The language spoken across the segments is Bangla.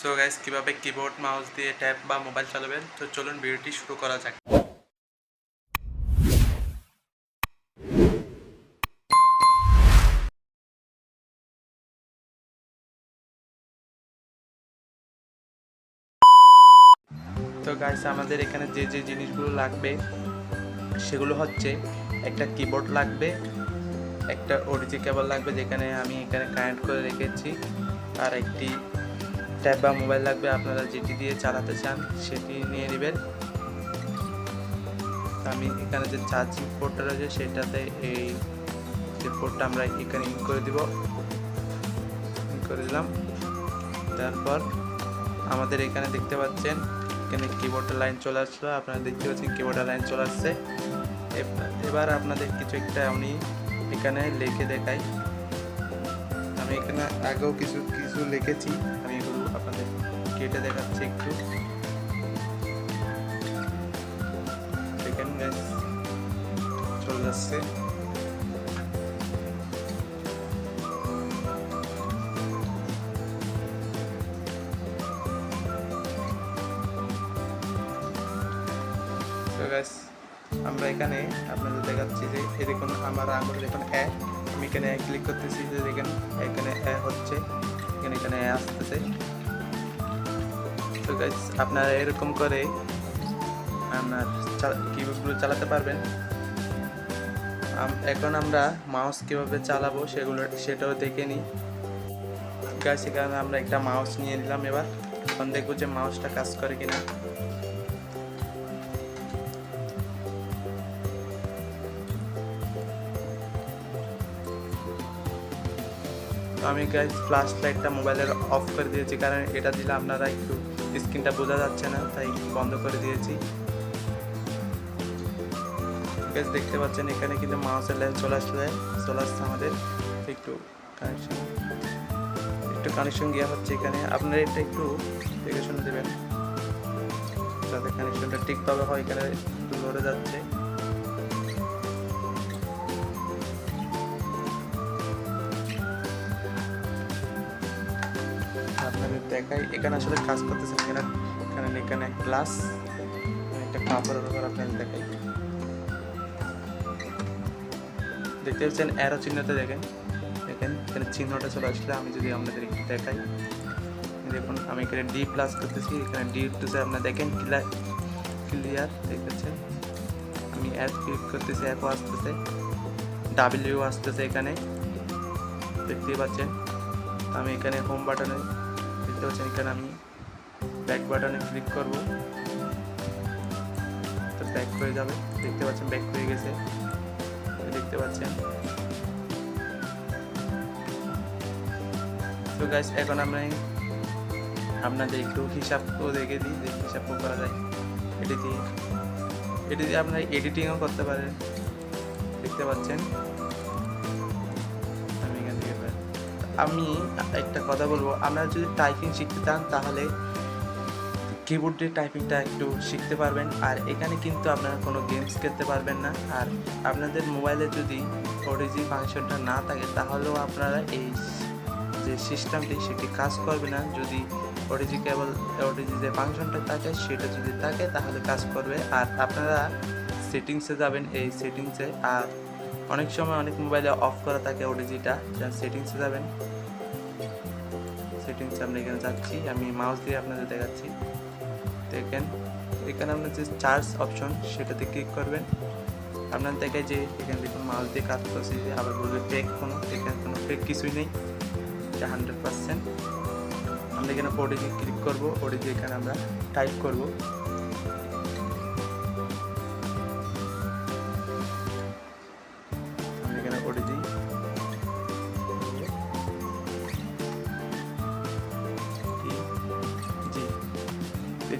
সো গাইস কীভাবে কিবোর্ড মাউস দিয়ে ট্যাব বা মোবাইল চালাবেন? তো চলুন ভিডিওটি শুরু করা যাক। তো গাইস আমাদের এখানে যে যে জিনিসগুলো লাগবে, সেগুলো হচ্ছে একটা কিবোর্ড লাগবে, একটা ওডিজি কেবল লাগবে যেখানে আমি এখানে কানেক্ট করে রেখেছি, আর একটি ট্যাব বা মোবাইল লাগবে, আপনারা যেটি দিয়ে চালাতে চান সেটি নিয়ে নেবেন। আমি এখানে যে চার্জিং পোর্টটা রয়েছে, সেটাতে এই যে পোর্টটা আমরা এখানে ইন করে দিব। করে দিলাম। তারপর আমাদের এখানে দেখতে পাচ্ছেন, এখানে কিবোর্ডের লাইন চলে আসলো। আপনারা দেখতে পাচ্ছেন কিবোর্ডের লাইন চলে আসছে। এব- এবার আপনাদের কিছু একটা আমি এখানে লিখে দেখাই। আমি এখানে আগেও কিছু কিছু লিখেছি। আমি কেটে দেখাচ্ছি একটু। দেখেন চলে যাচ্ছে। আমরা এখানে আপনাদের দেখাচ্ছি যে এই দেখুন আমার আঙুল দেখুন এ, আমি এখানে ক্লিক করতেছি যে দেখেন এখানে এ হচ্ছে, এখানে এখানে আসতেছে। তো গাইস আপনারা এরকম করে আপনার কিবোর্ডগুলো চালাতে পারবেন। এখন আমরা মাউস কীভাবে চালাবো সেগুলো সেটাও দেখে নিই। গাছ এখানে আমরা একটা মাউস নিয়ে নিলাম এবার। এখন দেখব যে মাউসটা কাজ করে কিনা। আমি গাইজ ফ্ল্যাশ লাইটটা মোবাইলের অফ করে দিয়েছি, কারণ এটা দিলে আপনারা একটু স্ক্রিনটা বোঝা যাচ্ছে না, তাই বন্ধ করে দিয়েছি। গাইজ দেখতে পাচ্ছেন এখানে কিন্তু মাউসের লাইন চলে আসলে চলে আসছে আমাদের। একটু কানেকশন একটু কানেকশন গিয়া হচ্ছে এখানে। আপনারা এটা একটু দেখে শুনে দেবেন। যাতে কানেকশনটা ঠিকভাবে হয়, এখানে লড়ে যাচ্ছে। আপনাদের দেখাই। এখানে আসলে কাজ করতেছে এখানে। এখানে এখানে গ্লাস একটা কাপড়ের উপর আপনাদের দেখাই। দেখতে পাচ্ছেন অ্যারো চিহ্নটা দেখেন। দেখেন, এখানে চিহ্নটা চলে আসলে আমি যদি আপনাদের একটু দেখাই। দেখুন, আমি এখানে ডি প্লাস করতেছি। এখানে ডি টুসে আপনারা দেখেন ক্লিয়ার ক্লিয়ার দেখেছেন আমি অ্যাপ ক্লিক করতেছি অ্যাপও আসতেছে। ডাব্লিউ আসতেছে এখানে। দেখতেই পাচ্ছেন? আমি এখানে হোম বাটনে দেখতে পাচ্ছেন, এখানে আমি ব্যাক বাটনে ক্লিক করব। তো ব্যাক হয়ে যাবে। দেখতে পাচ্ছেন ব্যাক হয়ে গেছে। দেখতে পাচ্ছেন। তো গাইস এখন আমি আপনাদের একটু হিসাবও দেখে দিই, যে হিসাবও করা যায়। এটি দিয়ে এটি দিয়ে আপনারা এডিটিংও করতে পারেন। দেখতে পাচ্ছেন। আমি একটা কথা বলব। আপনারা যদি টাইপিং শিখতে চান, তাহলে কিবোর্ড টাইপিংটা একটু শিখতে পারবেন। আর এখানে কিন্তু আপনারা কোনো গেমস খেলতে পারবেন না। আর আপনাদের মোবাইলে যদি ওডিজি ফাংশনটা না থাকে, তাহলেও আপনারা এই যে সিস্টেমটি সেটি কাজ করবে না। যদি ওডিজি কেবল ওডিজি যে ফাংশনটা থাকে, সেটা যদি থাকে, তাহলে কাজ করবে। আর আপনারা সেটিংসে যাবেন, এই সেটিংসে আর অনেক সময় অনেক মোবাইলে অফ করা থাকে ওডিজিটা সেটিংসে যাবেন। সেটিংসে আমরা এখানে যাচ্ছি। আমি মাউস দিয়ে আপনাদের দেখাচ্ছি। দেখেন, এখানে আপনার যে চার্জ অপশন সেটাতে ক্লিক করবেন। আপনার দেখায় যে এখানে দেখুন মাউস দিয়ে কাজ করছি যে আবার বলবে ফেক কোনো, এখানে কোনো ফেক কিছুই নেই। এটা হান্ড্রেড পার্সেন্ট আমরা এখানে ওডিজি ক্লিক করব। ওডিজি এখানে আমরা টাইপ করব।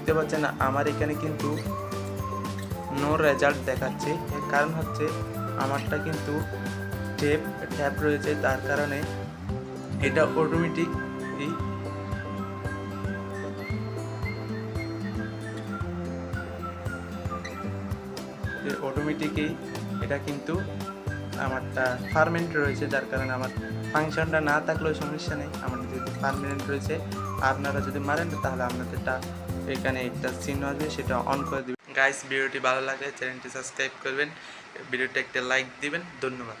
দেখতে পাচ্ছেন, আমার এখানে কিন্তু নো রেজাল্ট দেখাচ্ছে। এর কারণ হচ্ছে, আমারটা কিন্তু ট্যাপ ট্যাপ রয়েছে, তার কারণে এটা অটোমেটিক অটোমেটিকই এটা কিন্তু আমারটা পারমানেন্ট রয়েছে, যার কারণে আমার ফাংশনটা না থাকলেও সমস্যা নেই। আমার যদি পারমানেন্ট রয়েছে, আপনারা যদি মারেন, তাহলে আপনাদেরটা এখানে একটা চিহ্ন আসবে সেটা অন করে দিবেন। গাইস ভিডিওটি ভালো লাগলে চ্যানেলটি সাবস্ক্রাইব করবেন। ভিডিওটি একটা লাইক দিবেন। ধন্যবাদ।